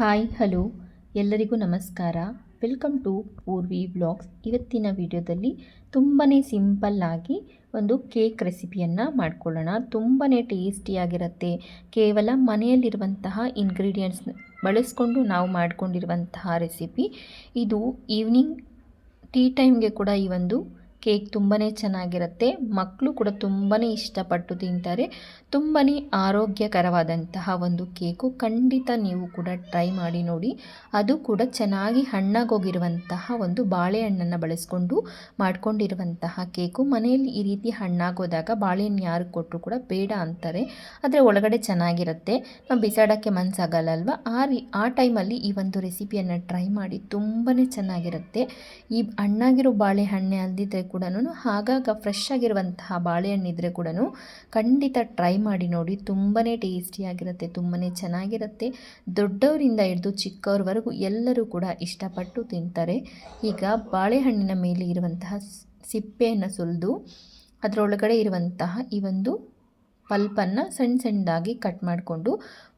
Hi, hello. ಎಲ್ಲರಿಗೂ ನಮಸ್ಕಾರ. Welcome to Purvi blogs ಇವತ್ತಿನ ವಿಡಿಯೋದಲ್ಲಿ ತುಂಬಾ ಸಿಂಪಲ್ಲಾಗಿ ಒಂದು ಕೇಕ್ ರೆಸಿಪಿಯನ್ನು ಮಾಡ್ಕೊಳ್ಳೋಣ. ತುಂಬಾ ಟೇಸ್ಟಿಯಾಗಿರುತ್ತೆ ಕೇವಲ ಮನೆಯಲ್ಲಿರುವಂತಹ ಇಂಗ್ರೀಡಿಯೆಂಟ್ಸ್ ಬಳಸ್ಕೊಂಡು ನಾವು ಮಾಡಿಕೊಂಡಿರುವಂತಹ ರೆಸಿಪಿ ಇದು ಈವ್ನಿಂಗ್ ಟೀ ಟೈಮ್ಗೆ ಕೂಡ ಈ ಒಂದು ಕೇಕ್ ತುಂಬಾ ಚೆನ್ನಾಗಿರುತ್ತೆ. ಮಕ್ಕಳು ಕೂಡ ತುಂಬಾ ಇಷ್ಟಪಟ್ಟು ತಿಂತಾರೆ. ತುಂಬಾ ಆರೋಗ್ಯಕರವಾದಂತಹ ಒಂದು ಕೇಕು ಖಂಡಿತ ನೀವು ಕೂಡ ಟ್ರೈ ಮಾಡಿ ನೋಡಿ. ಅದು ಕೂಡ ಚೆನ್ನಾಗಿ ಹಣ್ಣಾಗೋಗಿರುವಂತಹ ಒಂದು ಬಾಳೆಹಣ್ಣನ್ನು ಬಳಸ್ಕೊಂಡು ಮಾಡಿಕೊಂಡಿರುವಂತಹ ಕೇಕು. ಮನೆಯಲ್ಲಿ ಈ ರೀತಿ ಹಣ್ಣಾಗೋದಾಗ ಬಾಳೆಹಣ್ಣು ಯಾರು ಕೊಟ್ಟರು ಕೂಡ ಬೇಡ ಅಂತಾರೆ. ಆದರೆ ಒಳಗಡೆ ಚೆನ್ನಾಗಿರುತ್ತೆ. ನಾವು ಬಿಸಾಡೋಕ್ಕೆ ಮನಸ್ಸಾಗಲ್ಲಲ್ವ ಆ ರೀ, ಆ ಟೈಮಲ್ಲಿ ಈ ಒಂದು ರೆಸಿಪಿಯನ್ನು ಟ್ರೈ ಮಾಡಿ ತುಂಬಾ ಚೆನ್ನಾಗಿರುತ್ತೆ. ಈ ಹಣ್ಣಾಗಿರೋ ಬಾಳೆಹಣ್ಣೆ ಅಲ್ದಿದ್ರೆ ಕೂಡ ಆಗಾಗ ಫ್ರೆಶ್ ಆಗಿರುವಂತಹ ಬಾಳೆಹಣ್ಣಿದ್ರೆ ಕೂಡ ಖಂಡಿತ ಟ್ರೈ ಮಾಡಿ ನೋಡಿ. ತುಂಬಾ ಟೇಸ್ಟಿಯಾಗಿರುತ್ತೆ ತುಂಬಾ ಚೆನ್ನಾಗಿರುತ್ತೆ. ದೊಡ್ಡವರಿಂದ ಹಿಡಿದು ಚಿಕ್ಕವ್ರವರೆಗೂ ಎಲ್ಲರೂ ಕೂಡ ಇಷ್ಟಪಟ್ಟು ತಿಂತಾರೆ. ಈಗ ಬಾಳೆಹಣ್ಣಿನ ಮೇಲೆ ಇರುವಂತಹ ಸಿಪ್ಪೆಯನ್ನು ಸುಲಿದು ಅದರೊಳಗಡೆ ಇರುವಂತಹ ಈ ಒಂದು ಪಲ್ಪನ್ನು ಸಣ್ಣ ಸಣ್ಣದಾಗಿ ಕಟ್ ಮಾಡಿಕೊಂಡು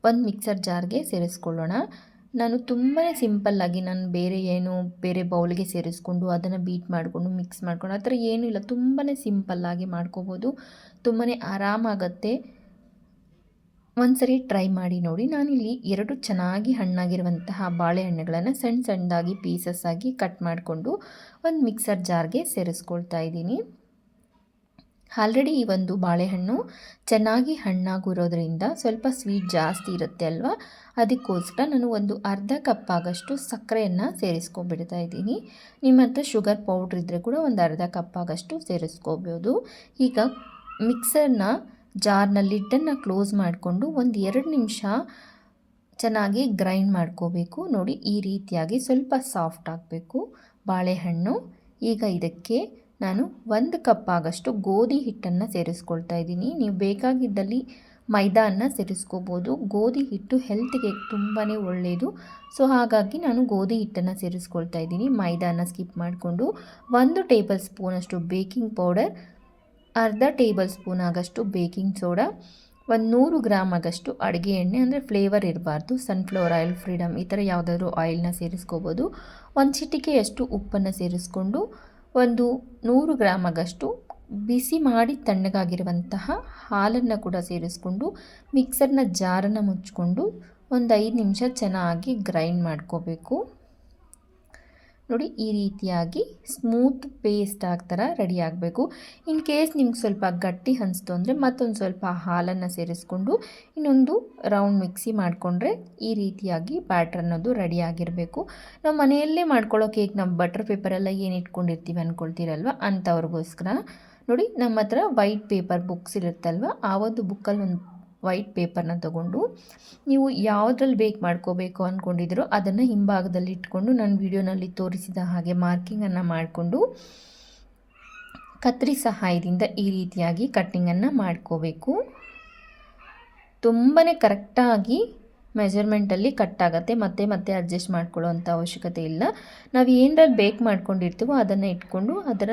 ಒಂದು ಮಿಕ್ಸರ್ ಜಾರ್ಗೆ ಸೇರಿಸ್ಕೊಳ್ಳೋಣ. ನಾನು ತುಂಬಾ ಸಿಂಪಲ್ಲಾಗಿ ನಾನು ಬೇರೆ ಏನು ಬೇರೆ ಬೌಲ್ಗೆ ಸೇರಿಸ್ಕೊಂಡು ಅದನ್ನು ಬೀಟ್ ಮಾಡಿಕೊಂಡು, ಮಿಕ್ಸ್ ಮಾಡ್ಕೊಂಡು ಆ ಥರ ಏನೂ ಇಲ್ಲ. ತುಂಬಾ ಸಿಂಪಲ್ಲಾಗಿ ಮಾಡ್ಕೋಬೋದು. ತುಂಬಾ ಆರಾಮಾಗತ್ತೆ ಒಂದ್ಸರಿ ಟ್ರೈ ಮಾಡಿ ನೋಡಿ. ನಾನಿಲ್ಲಿ ಎರಡು ಚೆನ್ನಾಗಿ ಹಣ್ಣಾಗಿರುವಂತಹ ಬಾಳೆಹಣ್ಣುಗಳನ್ನು ಸಣ್ಣ ಸಣ್ಣದಾಗಿ ಪೀಸಸ್ ಆಗಿ ಕಟ್ ಮಾಡಿಕೊಂಡು ಒಂದು ಮಿಕ್ಸರ್ ಜಾರ್ಗೆ ಸೇರಿಸ್ಕೊಳ್ತಾ ಇದ್ದೀನಿ. ಆಲ್ರೆಡಿ ಈ ಒಂದು ಬಾಳೆಹಣ್ಣು ಚೆನ್ನಾಗಿ ಹಣ್ಣಾಗಿರೋದ್ರಿಂದ ಸ್ವಲ್ಪ ಸ್ವೀಟ್ ಜಾಸ್ತಿ ಇರುತ್ತೆ ಅಲ್ವಾ? ಅದಕ್ಕೋಸ್ಕರ ನಾನು ಒಂದು ಅರ್ಧ ಕಪ್ ಆಗಷ್ಟು ಸಕ್ಕರೆಯನ್ನು ಸೇರಿಸ್ಕೊಬಿಡ್ತಾ ಇದ್ದೀನಿ. ನಿಮ್ಮ ಹತ್ರ ಶುಗರ್ ಪೌಡ್ರ್ ಇದ್ದರೆ ಕೂಡ ಒಂದು ಅರ್ಧ ಕಪ್ ಆಗಷ್ಟು ಸೇರಿಸ್ಕೋಬೋದು. ಈಗ ಮಿಕ್ಸರ್ನ ಜಾರ್ನ ಲಿಡ್ಡನ್ನು ಕ್ಲೋಸ್ ಮಾಡಿಕೊಂಡು ಒಂದು ಎರಡು ನಿಮಿಷ ಚೆನ್ನಾಗಿ ಗ್ರೈಂಡ್ ಮಾಡ್ಕೋಬೇಕು. ನೋಡಿ ಈ ರೀತಿಯಾಗಿ ಸ್ವಲ್ಪ ಸಾಫ್ಟ್ ಆಗಬೇಕು ಬಾಳೆಹಣ್ಣು. ಈಗ ಇದಕ್ಕೆ ನಾನು ಒಂದು ಕಪ್ ಆಗಷ್ಟು ಗೋಧಿ ಹಿಟ್ಟನ್ನು ಸೇರಿಸ್ಕೊಳ್ತಾ ಇದ್ದೀನಿ. ನೀವು ಬೇಕಾಗಿದ್ದಲ್ಲಿ ಮೈದಾನ ಸೇರಿಸ್ಕೋಬೋದು. ಗೋಧಿ ಹಿಟ್ಟು ಹೆಲ್ತ್ಗೆ ತುಂಬಾ ಒಳ್ಳೆಯದು ಸೊ ಹಾಗಾಗಿ ನಾನು ಗೋಧಿ ಹಿಟ್ಟನ್ನು ಸೇರಿಸ್ಕೊಳ್ತಾ ಇದ್ದೀನಿ. ಮೈದಾನ ಸ್ಕಿಪ್ ಮಾಡಿಕೊಂಡು ಒಂದು ಟೇಬಲ್ ಸ್ಪೂನಷ್ಟು ಬೇಕಿಂಗ್ ಪೌಡರ್ ಅರ್ಧ ಟೇಬಲ್ ಸ್ಪೂನ್ ಆಗಷ್ಟು ಬೇಕಿಂಗ್ ಸೋಡಾ ಒಂದು ನೂರು ಗ್ರಾಮ್ ಆಗಷ್ಟು ಅಡುಗೆ ಎಣ್ಣೆ, ಅಂದರೆ ಫ್ಲೇವರ್ ಇರಬಾರ್ದು. ಸನ್ಫ್ಲವರ್ ಆಯಿಲ್ ಫ್ರೀಡಮ್ ಈ ಥರ ಯಾವುದಾದ್ರೂ ಆಯಿಲ್ನ ಸೇರಿಸ್ಕೋಬೋದು. ಒಂದು ಚಿಟಿಕೆಯಷ್ಟು ಉಪ್ಪನ್ನು ಸೇರಿಸ್ಕೊಂಡು ಒಂದು ನೂರು ಗ್ರಾಮಗಷ್ಟು ಬಿಸಿ ಮಾಡಿ ತಣ್ಣಗಾಗಿರುವಂತಹ ಹಾಲನ್ನು ಕೂಡ ಸೇರಿಸ್ಕೊಂಡು ಮಿಕ್ಸರ್ನ ಜಾರನ್ನು ಮುಚ್ಕೊಂಡು ಒಂದು ಐದು ನಿಮಿಷ ಚೆನ್ನಾಗಿ ಗ್ರೈಂಡ್ ಮಾಡ್ಕೋಬೇಕು. ನೋಡಿ ಈ ರೀತಿಯಾಗಿ ಸ್ಮೂತ್ ಪೇಸ್ಟ್ ಆಗ್ತಾರ ರೆಡಿ ಆಗಬೇಕು. ಇನ್ ಕೇಸ್ ನಿಮ್ಗೆ ಸ್ವಲ್ಪ ಗಟ್ಟಿ ಅನಿಸ್ತು ಅಂದರೆ ಮತ್ತೊಂದು ಸ್ವಲ್ಪ ಹಾಲನ್ನು ಸೇರಿಸ್ಕೊಂಡು ಇನ್ನೊಂದು ರೌಂಡ್ ಮಿಕ್ಸಿ ಮಾಡಿಕೊಂಡ್ರೆ ಈ ರೀತಿಯಾಗಿ ಬ್ಯಾಟ್ರ್ ಅನ್ನೋದು ರೆಡಿ ಆಗಿರಬೇಕು. ನಾವು ಮನೆಯಲ್ಲೇ ಮಾಡ್ಕೊಳ್ಳೋ ಕೇಕ್ ನಾವು ಬಟರ್ ಪೇಪರೆಲ್ಲ ಏನು ಇಟ್ಕೊಂಡಿರ್ತೀವಿ ಅಂದ್ಕೊಳ್ತೀರಲ್ವ ಅಂಥವ್ರಿಗೋಸ್ಕರ ನೋಡಿ ನಮ್ಮ ಹತ್ರ ವೈಟ್ ಪೇಪರ್ ಬುಕ್ಸ್ ಇರುತ್ತಲ್ವ? ಆ ಒಂದು ಬುಕ್ಕಲ್ಲಿ ಒಂದು ವೈಟ್ ಪೇಪರ್ನ ತಗೊಂಡು ನೀವು ಯಾವುದ್ರಲ್ಲಿ ಬೇಕ್ ಮಾಡ್ಕೋಬೇಕು ಅಂದ್ಕೊಂಡಿದ್ದೀರೋ ಅದನ್ನು ಹಿಂಭಾಗದಲ್ಲಿ ಇಟ್ಕೊಂಡು ನಾನು ವಿಡಿಯೋನಲ್ಲಿ ತೋರಿಸಿದ ಹಾಗೆ ಮಾರ್ಕಿಂಗನ್ನು ಮಾಡಿಕೊಂಡು ಕತ್ರಿ ಸಹಾಯದಿಂದ ಈ ರೀತಿಯಾಗಿ ಕಟ್ಟಿಂಗನ್ನು ಮಾಡ್ಕೋಬೇಕು. ತುಂಬಾ ಕರೆಕ್ಟಾಗಿ ಮೆಜರ್ಮೆಂಟಲ್ಲಿ ಆಗುತ್ತೆ ಮತ್ತೆ ಮತ್ತೆ ಅಡ್ಜಸ್ಟ್ ಮಾಡ್ಕೊಳ್ಳೋವಂಥ ಅವಶ್ಯಕತೆ ಇಲ್ಲ. ನಾವು ಏನರಲ್ಲಿ ಬೇಕ್ ಮಾಡ್ಕೊಂಡಿರ್ತೀವೋ ಅದನ್ನು ಇಟ್ಕೊಂಡು ಅದರ,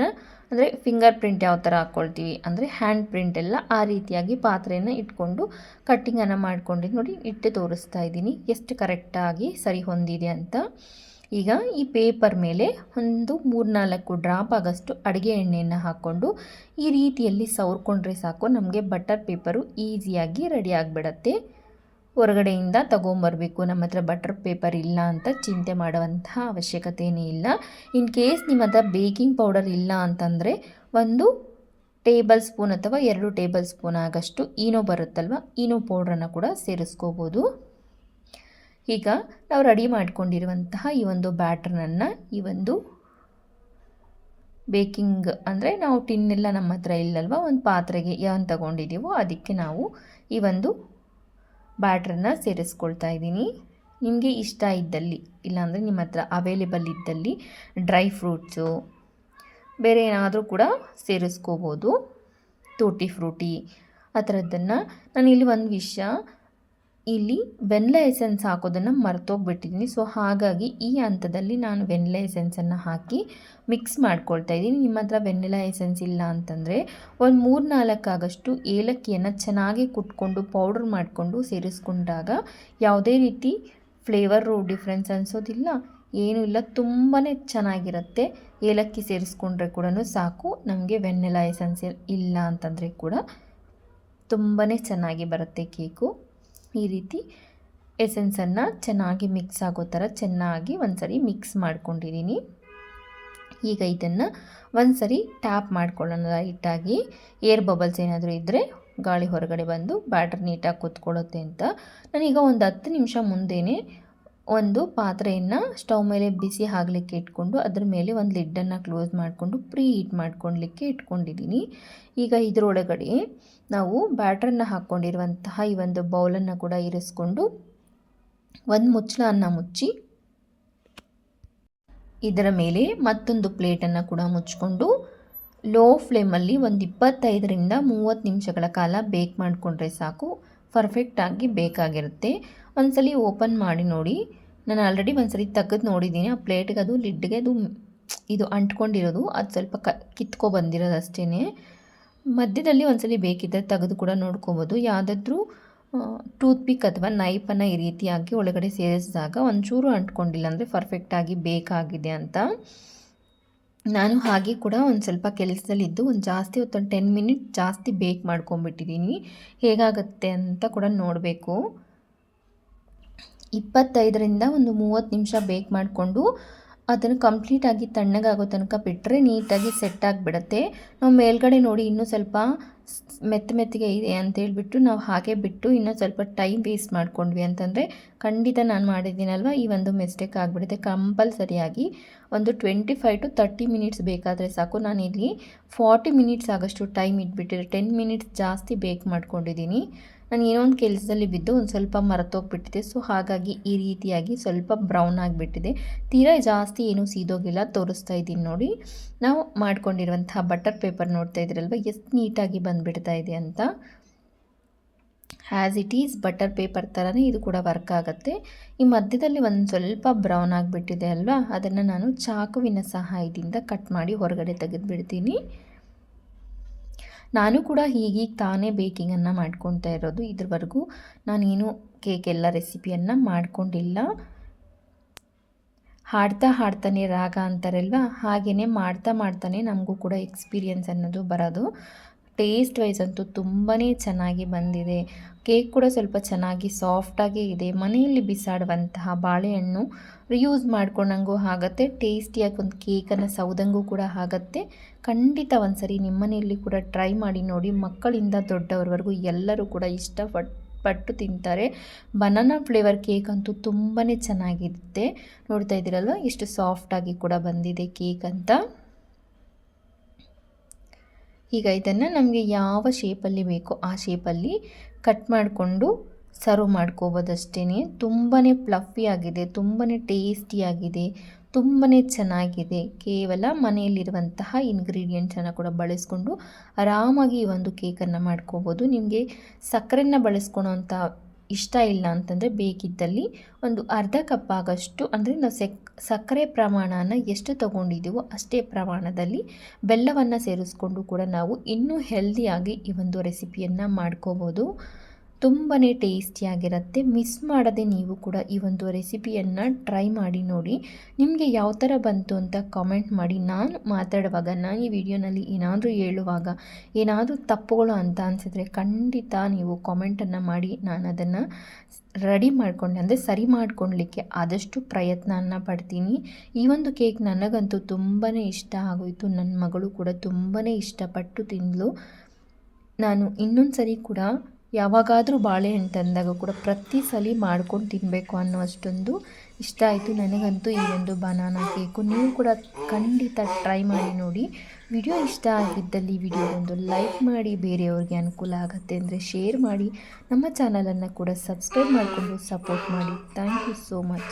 ಅಂದರೆ ಫಿಂಗರ್ ಪ್ರಿಂಟ್ ಯಾವ ಥರ ಹಾಕ್ಕೊಳ್ತೀವಿ, ಅಂದರೆ ಹ್ಯಾಂಡ್ ಪ್ರಿಂಟ್ ಎಲ್ಲ ಆ ರೀತಿಯಾಗಿ ಪಾತ್ರೆಯನ್ನು ಇಟ್ಕೊಂಡು ಕಟ್ಟಿಂಗನ್ನು ಮಾಡ್ಕೊಂಡಿದ್ದು ನೋಡಿ ಇಟ್ಟು ತೋರಿಸ್ತಾ ಇದ್ದೀನಿ. ಎಷ್ಟು ಕರೆಕ್ಟಾಗಿ ಸರಿ ಹೊಂದಿದೆ ಅಂತ. ಈಗ ಈ ಪೇಪರ್ ಮೇಲೆ ಒಂದು ಮೂರ್ನಾಲ್ಕು ಡ್ರಾಪ್ ಆಗಷ್ಟು ಅಡುಗೆ ಎಣ್ಣೆಯನ್ನು ಹಾಕ್ಕೊಂಡು ಈ ರೀತಿಯಲ್ಲಿ ಸವರ್ಕೊಂಡ್ರೆ ಸಾಕು. ನಮಗೆ ಬಟರ್ ಪೇಪರು ಈಸಿಯಾಗಿ ರೆಡಿ ಆಗಿಬಿಡತ್ತೆ. ಹೊರಗಡೆಯಿಂದ ತೊಗೊಂಬರಬೇಕು. ನಮ್ಮ ಹತ್ರ ಬಟರ್ ಪೇಪರ್ ಇಲ್ಲ ಅಂತ ಚಿಂತೆ ಮಾಡುವಂತಹ ಅವಶ್ಯಕತೆಯೇ ಇಲ್ಲ. ಇನ್ ಕೇಸ್ ನಿಮ್ಮ ಹತ್ರ ಬೇಕಿಂಗ್ ಪೌಡರ್ ಇಲ್ಲ ಅಂತಂದರೆ ಒಂದು ಟೇಬಲ್ ಸ್ಪೂನ್ ಅಥವಾ ಎರಡು ಟೇಬಲ್ ಸ್ಪೂನ್ ಆಗಷ್ಟು ಈನೋ ಬರುತ್ತಲ್ವ? ಈನೋ ಪೌಡ್ರನ್ನು ಕೂಡ ಸೇರಿಸ್ಕೋಬೋದು. ಈಗ ನಾವು ರೆಡಿ ಮಾಡಿಕೊಂಡಿರುವಂತಹ ಈ ಒಂದು ಬ್ಯಾಟ್ರನನ್ನು ಈ ಒಂದು ಬೇಕಿಂಗ್ ಅಂದರೆ ನಾವು ಟಿನ್ನೆಲ್ಲ ನಮ್ಮ ಹತ್ರ ಇಲ್ಲಲ್ವ? ಒಂದು ಪಾತ್ರೆಗೆ ಏನು ತಗೊಂಡಿದ್ದೀವೋ ಅದಕ್ಕೆ ನಾವು ಈ ಒಂದು ಬ್ಯಾಟ್ರನ್ನ ಸೇರಿಸ್ಕೊಳ್ತಾ ಇದ್ದೀನಿ. ನಿಮಗೆ ಇಷ್ಟ ಇದ್ದಲ್ಲಿ, ಇಲ್ಲಾಂದರೆ ನಿಮ್ಮ ಹತ್ರ ಅವೈಲೇಬಲ್ ಇದ್ದಲ್ಲಿ ಡ್ರೈ ಫ್ರೂಟ್ಸು ಬೇರೆ ಏನಾದರೂ ಕೂಡ ಸೇರಿಸ್ಕೋಬೋದು. ತೂಟಿ ಫ್ರೂಟಿ ಆ ಥರದ್ದನ್ನು. ನಾನು ಇಲ್ಲಿ ಒಂದು ವಿಷಯ ಇಲ್ಲಿ ವೆನ್ಲ ಎಸೆನ್ಸ್ ಹಾಕೋದನ್ನು ಮರ್ತೋಗ್ಬಿಟ್ಟಿದ್ದೀನಿ ಸೊ ಹಾಗಾಗಿ ಈ ಹಂತದಲ್ಲಿ ನಾನು ವೆನ್ಲ ಎಸೆನ್ಸನ್ನು ಹಾಕಿ ಮಿಕ್ಸ್ ಮಾಡ್ಕೊಳ್ತಾ ಇದ್ದೀನಿ. ನಿಮ್ಮ ಹತ್ರ ವೆನ್ನಿಲಾ ಎಸೆನ್ಸ್ ಇಲ್ಲ ಅಂತಂದರೆ ಒಂದು ಮೂರು ನಾಲ್ಕಾಗಷ್ಟು ಏಲಕ್ಕಿಯನ್ನು ಚೆನ್ನಾಗಿ ಕುಟ್ಕೊಂಡು ಪೌಡ್ರ್ ಮಾಡಿಕೊಂಡು ಸೇರಿಸ್ಕೊಂಡಾಗ ಯಾವುದೇ ರೀತಿ ಫ್ಲೇವರು ಡಿಫ್ರೆನ್ಸ್ ಅನಿಸೋದಿಲ್ಲ. ಏನೂ ಇಲ್ಲ ತುಂಬಾ ಚೆನ್ನಾಗಿರುತ್ತೆ. ಏಲಕ್ಕಿ ಸೇರಿಸ್ಕೊಂಡ್ರೆ ಕೂಡ ಸಾಕು. ನಮಗೆ ವೆನ್ನೆಲಾ ಎಸೆನ್ಸ್ ಇಲ್ಲ ಅಂತಂದರೆ ಕೂಡ ತುಂಬಾ ಚೆನ್ನಾಗಿ ಬರುತ್ತೆ ಕೇಕು. ಈ ರೀತಿ ಎಸೆನ್ಸನ್ನು ಚೆನ್ನಾಗಿ ಮಿಕ್ಸ್ ಆಗೋ ಥರ ಚೆನ್ನಾಗಿ ಒಂದು ಸರಿ ಮಿಕ್ಸ್ ಮಾಡ್ಕೊಂಡಿದ್ದೀನಿ. ಈಗ ಇದನ್ನು ಒಂದು ಸರಿ ಟ್ಯಾಪ್ ಮಾಡ್ಕೊಳ್ಳೋಣ ಲೈಟಾಗಿ. ಏರ್ ಬಬಲ್ಸ್ ಏನಾದರೂ ಇದ್ದರೆ ಗಾಳಿ ಹೊರಗಡೆ ಬಂದು ಬ್ಯಾಟ್ರ್ ನೀಟಾಗಿ ಕೂತ್ಕೊಳ್ಳುತ್ತೆ ಅಂತ. ನಾನೀಗ ಒಂದು ಹತ್ತು ನಿಮಿಷ ಮುಂದೆಯೇ ಒಂದು ಪಾತ್ರೆಯನ್ನು ಸ್ಟವ್ ಮೇಲೆ ಬಿಸಿ ಆಗಲಿಕ್ಕೆ ಇಟ್ಕೊಂಡು ಅದ್ರ ಮೇಲೆ ಒಂದು ಲಿಡ್ಡನ್ನು ಕ್ಲೋಸ್ ಮಾಡಿಕೊಂಡು ಪ್ರೀ ಹೀಟ್ ಮಾಡ್ಕೊಳ್ಲಿಕ್ಕೆ ಇಟ್ಕೊಂಡಿದ್ದೀನಿ ಈಗ ಇದರೊಳಗಡೆ ನಾವು ಬ್ಯಾಟ್ರನ್ನು ಹಾಕ್ಕೊಂಡಿರುವಂತಹ ಈ ಒಂದು ಬೌಲನ್ನು ಕೂಡ ಇರಿಸ್ಕೊಂಡು ಒಂದು ಮುಚ್ಚಳನ್ನು ಮುಚ್ಚಿ ಇದರ ಮೇಲೆ ಮತ್ತೊಂದು ಪ್ಲೇಟನ್ನು ಕೂಡ ಮುಚ್ಕೊಂಡು ಲೋ ಫ್ಲೇಮಲ್ಲಿ ಒಂದು ಇಪ್ಪತ್ತೈದರಿಂದ ಮೂವತ್ತು ನಿಮಿಷಗಳ ಕಾಲ ಬೇಕ್ ಮಾಡಿಕೊಂಡ್ರೆ ಸಾಕು. ಪರ್ಫೆಕ್ಟಾಗಿ ಬೇಕಾಗಿರುತ್ತೆ ಒಂದ್ಸಲಿ ಓಪನ್ ಮಾಡಿ ನೋಡಿ. ನಾನು ಆಲ್ರೆಡಿ ಒಂದ್ಸರಿ ತೆಗೆದು ನೋಡಿದ್ದೀನಿ. ಆ ಪ್ಲೇಟ್ಗೆ ಅದು ಲಿಡ್ಗೆ ಅದು ಇದು ಅಂಟ್ಕೊಂಡಿರೋದು. ಅದು ಸ್ವಲ್ಪ ಕ, ಕಿತ್ಕೊ ಬಂದಿರೋದು ಅಷ್ಟೇ ಮಧ್ಯದಲ್ಲಿ ಒಂದ್ಸಲಿ ಬೇಕಿದ್ದರೆ ತೆಗೆದು ಕೂಡ ನೋಡ್ಕೊಬೋದು. ಯಾವುದಾದ್ರೂ ಟೂತ್ ಪಿಕ್ ಅಥವಾ ನೈಫನ್ನು ಈ ರೀತಿಯಾಗಿ ಒಳಗಡೆ ಸೇರಿಸಿದಾಗ ಒಂಚೂರು ಅಂಟ್ಕೊಂಡಿಲ್ಲ ಅಂದರೆ ಪರ್ಫೆಕ್ಟಾಗಿ ಬೇಕಾಗಿದೆ ಅಂತ. ನಾನು ಹಾಗೆ ಕೂಡ ಒಂದು ಸ್ವಲ್ಪ ಕೆಲಸದಲ್ಲಿದ್ದು ಒಂದು ಜಾಸ್ತಿ ಹೊತ್ತೊಂದು ಟೆನ್ ಮಿನಿಟ್ ಜಾಸ್ತಿ ಬೇಕ್ ಮಾಡ್ಕೊಂಬಿಟ್ಟಿದ್ದೀನಿ ಹೇಗಾಗುತ್ತೆ ಅಂತ ಕೂಡ ನೋಡಬೇಕು. ಇಪ್ಪತ್ತೈದರಿಂದ ಒಂದು ಮೂವತ್ತು ನಿಮಿಷ ಬೇಕ್ ಮಾಡಿಕೊಂಡು ಅದನ್ನು ಕಂಪ್ಲೀಟಾಗಿ ತಣ್ಣಗಾಗೋ ತನಕ ಬಿಟ್ಟರೆ ನೀಟಾಗಿ ಸೆಟ್ ಆಗಿಬಿಡತ್ತೆ. ನಾವು ಮೇಲ್ಗಡೆ ನೋಡಿ ಇನ್ನೂ ಸ್ವಲ್ಪ ಮೆತ್ತ ಮೆತ್ತಗೆ ಇದೆ ಅಂತ ಹೇಳ್ಬಿಟ್ಟು ನಾವು ಹಾಗೆ ಬಿಟ್ಟು ಇನ್ನೂ ಸ್ವಲ್ಪ ಟೈಮ್ ವೇಸ್ಟ್ ಮಾಡ್ಕೊಂಡ್ವಿ ಅಂತಂದರೆ ಖಂಡಿತ ನಾನು ಮಾಡಿದ್ದೀನಲ್ವ? ಈ ಒಂದು ಮಿಸ್ಟೇಕ್ ಆಗಿಬಿಡುತ್ತೆ. ಕಂಪಲ್ಸರಿಯಾಗಿ ಒಂದು twenty five to thirty minutes ಬೇಕಾದರೆ ಸಾಕು. ನಾನು ಇಲ್ಲಿ ಫಾರ್ಟಿ ಮಿನಿಟ್ಸ್ ಆಗೋಷ್ಟು ಟೈಮ್ ಇಟ್ಬಿಟ್ಟಿದ್ರೆ ಟೆನ್ ಮಿನಿಟ್ಸ್ ಜಾಸ್ತಿ ಬೇಕ್ ಮಾಡ್ಕೊಂಡಿದ್ದೀನಿ. ನಾನು ಏನೋ ಒಂದು ಕೆಲಸದಲ್ಲಿ ಬಿದ್ದು ಒಂದು ಸ್ವಲ್ಪ ಮರೆತೋಗ್ಬಿಟ್ಟಿದೆ. ಸೊ, ಹಾಗಾಗಿ ಈ ರೀತಿಯಾಗಿ ಸ್ವಲ್ಪ ಬ್ರೌನ್ ಆಗಿಬಿಟ್ಟಿದೆ. ತೀರಾ ಜಾಸ್ತಿ ಏನೂ ಸೀದೋಗಿಲ್ಲ. ತೋರಿಸ್ತಾ ಇದ್ದೀನಿ ನೋಡಿ. ನಾವು ಮಾಡ್ಕೊಂಡಿರುವಂತಹ ಬಟರ್ ಪೇಪರ್ ನೋಡ್ತಾ ಇದ್ರಲ್ವ? ಎಷ್ಟು ನೀಟಾಗಿ ಬಂದುಬಿಡ್ತಾ ಇದೆ ಅಂತ. As it is butter paper ಥರನೇ ಇದು ಕೂಡ ವರ್ಕ್ ಆಗುತ್ತೆ. ಈ ಮಧ್ಯದಲ್ಲಿ ಒಂದು ಸ್ವಲ್ಪ ಬ್ರೌನ್ ಆಗಿಬಿಟ್ಟಿದೆ ಅಲ್ವಾ? ಅದನ್ನು ನಾನು ಚಾಕುವಿನ ಸಹಾಯದಿಂದ ಕಟ್ ಮಾಡಿ ಹೊರಗಡೆ ತೆಗೆದುಬಿಡ್ತೀನಿ. ನಾನು ಕೂಡ ಹೀಗೀಗ ತಾನೇ ಬೇಕಿಂಗನ್ನು ಮಾಡ್ಕೊತಾ ಇರೋದು. ಇದ್ರವರೆಗೂ ನಾನೇನು ಕೇಕ್ ಎಲ್ಲ ರೆಸಿಪಿಯನ್ನು ಮಾಡಿಕೊಂಡಿಲ್ಲ. ಹಾಡ್ತಾ ಹಾಡ್ತಾನೆ ರಾಗ ಅಂತಾರಲ್ವ? ಹಾಗೆಯೇ ಮಾಡ್ತಾ ಮಾಡ್ತಾನೆ ನಮಗೂ ಕೂಡ ಎಕ್ಸ್ಪೀರಿಯನ್ಸ್ ಅನ್ನೋದು ಬರೋದು. ಟೇಸ್ಟ್ ವೈಸ್ ಅಂತೂ ತುಂಬಾ ಚೆನ್ನಾಗಿ ಬಂದಿದೆ. ಕೇಕ್ ಕೂಡ ಸ್ವಲ್ಪ ಚೆನ್ನಾಗಿ ಸಾಫ್ಟಾಗೇ ಇದೆ. ಮನೆಯಲ್ಲಿ ಬಿಸಾಡುವಂತಹ ಬಾಳೆಹಣ್ಣು ರಿಯೂಸ್ ಮಾಡ್ಕೊಂಡಂಗೂ ಆಗುತ್ತೆ. ಟೇಸ್ಟಿಯಾಗಿ ಒಂದು ಕೇಕನ್ನು ಸೌದಂಗೂ ಕೂಡ ಆಗುತ್ತೆ. ಖಂಡಿತ ಒಂದ್ಸರಿ ನಿಮ್ಮ ಮನೆಯಲ್ಲಿ ಕೂಡ ಟ್ರೈ ಮಾಡಿ ನೋಡಿ. ಮಕ್ಕಳಿಂದ ದೊಡ್ಡವರವರೆಗೂ ಎಲ್ಲರೂ ಕೂಡ ಇಷ್ಟಪಟ್ಟು ಪಟ್ಟು ತಿಂತಾರೆ. ಬನಾನಾ ಫ್ಲೇವರ್ ಕೇಕ್ ಅಂತೂ ತುಂಬಾ ಚೆನ್ನಾಗಿರುತ್ತೆ. ನೋಡ್ತಾ ಇದ್ದೀರಲ್ವ? ಎಷ್ಟು ಸಾಫ್ಟಾಗಿ ಕೂಡ ಬಂದಿದೆ ಕೇಕ್ ಅಂತ. ಈಗ ಇದನ್ನು ನಮಗೆ ಯಾವ ಶೇಪಲ್ಲಿ ಬೇಕೋ ಆ ಶೇಪಲ್ಲಿ ಕಟ್ ಮಾಡಿಕೊಂಡು ಸರ್ವ್ ಮಾಡ್ಕೋಬೋದಷ್ಟೇ ತುಂಬಾ ಪ್ಲಫಿ ಆಗಿದೆ ತುಂಬಾ ಟೇಸ್ಟಿಯಾಗಿದೆ ತುಂಬಾ ಚೆನ್ನಾಗಿದೆ. ಕೇವಲ ಮನೆಯಲ್ಲಿರುವಂತಹ ಇಂಗ್ರೀಡಿಯೆಂಟ್ಸನ್ನು ಕೂಡ ಬಳಸ್ಕೊಂಡು ಆರಾಮಾಗಿ ಈ ಒಂದು ಕೇಕನ್ನು ಮಾಡ್ಕೋಬೋದು. ನಿಮಗೆ ಸಕ್ಕರೆನ ಬಳಸ್ಕೊಳೋ ಅಂಥ ಇಷ್ಟ ಇಲ್ಲ ಅಂತಂದರೆ ಬೇಕಿದ್ದಲ್ಲಿ ಒಂದು ಅರ್ಧ ಕಪ್ ಆಗಷ್ಟು, ಅಂದರೆ ನಾವು ಸೆಕ್, ಸಕ್ಕರೆ ಪ್ರಮಾಣನ ಎಷ್ಟು ತಗೊಂಡಿದ್ದೀವೋ ಅಷ್ಟೇ ಪ್ರಮಾಣದಲ್ಲಿ ಬೆಲ್ಲವನ್ನು ಸೇರಿಸ್ಕೊಂಡು ಕೂಡ ನಾವು ಇನ್ನೂ ಹೆಲ್ದಿಯಾಗಿ ಈ ಒಂದು ರೆಸಿಪಿಯನ್ನು ಮಾಡ್ಕೋಬೋದು. ತುಂಬಾ ಟೇಸ್ಟಿಯಾಗಿರುತ್ತೆ. ಮಿಸ್ ಮಾಡದೆ ನೀವು ಕೂಡ ಈ ಒಂದು ರೆಸಿಪಿಯನ್ನು ಟ್ರೈ ಮಾಡಿ ನೋಡಿ. ನಿಮಗೆ ಯಾವ ಥರ ಬಂತು ಅಂತ ಕಾಮೆಂಟ್ ಮಾಡಿ. ನಾನು ಮಾತಾಡುವಾಗ, ನಾನು ಈ ವಿಡಿಯೋನಲ್ಲಿ ಏನಾದರೂ ಹೇಳುವಾಗ, ಏನಾದರೂ ತಪ್ಪುಗಳು ಅಂತ ಅನಿಸಿದರೆ ಖಂಡಿತ ನೀವು ಕಾಮೆಂಟನ್ನು ಮಾಡಿ. ನಾನು ಅದನ್ನು ರೆಡಿ ಮಾಡಿಕೊಂಡೆ, ಅಂದರೆ ಸರಿ ಮಾಡ್ಕೊಳ್ಲಿಕ್ಕೆ ಆದಷ್ಟು ಪ್ರಯತ್ನನ ಪಡ್ತೀನಿ. ಈ ಒಂದು ಕೇಕ್ ನನಗಂತೂ ತುಂಬಾ ಇಷ್ಟ ಆಗೋಯಿತು. ನನ್ನ ಮಗಳು ಕೂಡ ತುಂಬಾ ಇಷ್ಟಪಟ್ಟು ತಿಂದಳು. ನಾನು ಇನ್ನೊಂದು ಸರಿ ಕೂಡ ಯಾವಾಗಾದರೂ ಬಾಳೆಹಣ್ಣು ತಂದಾಗ ಕೂಡ ಪ್ರತಿ ಸಲ ಮಾಡ್ಕೊಂಡು ತಿನ್ನಬೇಕು ಅನ್ನೋ ಅಷ್ಟೊಂದು ಇಷ್ಟ ಆಯಿತು. ನನಗಂತೂ ಈ ಒಂದು ಬನಾನಾ ಕೇಕು ನೀವು ಕೂಡ ಖಂಡಿತ ಟ್ರೈ ಮಾಡಿ ನೋಡಿ. ವಿಡಿಯೋ ಇಷ್ಟ ಆಗಿದ್ದಲ್ಲಿ ವಿಡಿಯೋ ಒಂದು ಲೈಕ್ ಮಾಡಿ, ಬೇರೆಯವ್ರಿಗೆ ಅನುಕೂಲ ಆಗುತ್ತೆ ಅಂದರೆ ಶೇರ್ ಮಾಡಿ. ನಮ್ಮ ಚಾನಲನ್ನು ಕೂಡ ಸಬ್ಸ್ಕ್ರೈಬ್ ಮಾಡಿಕೊಂಡು ಸಪೋರ್ಟ್ ಮಾಡಿ. Thank you so much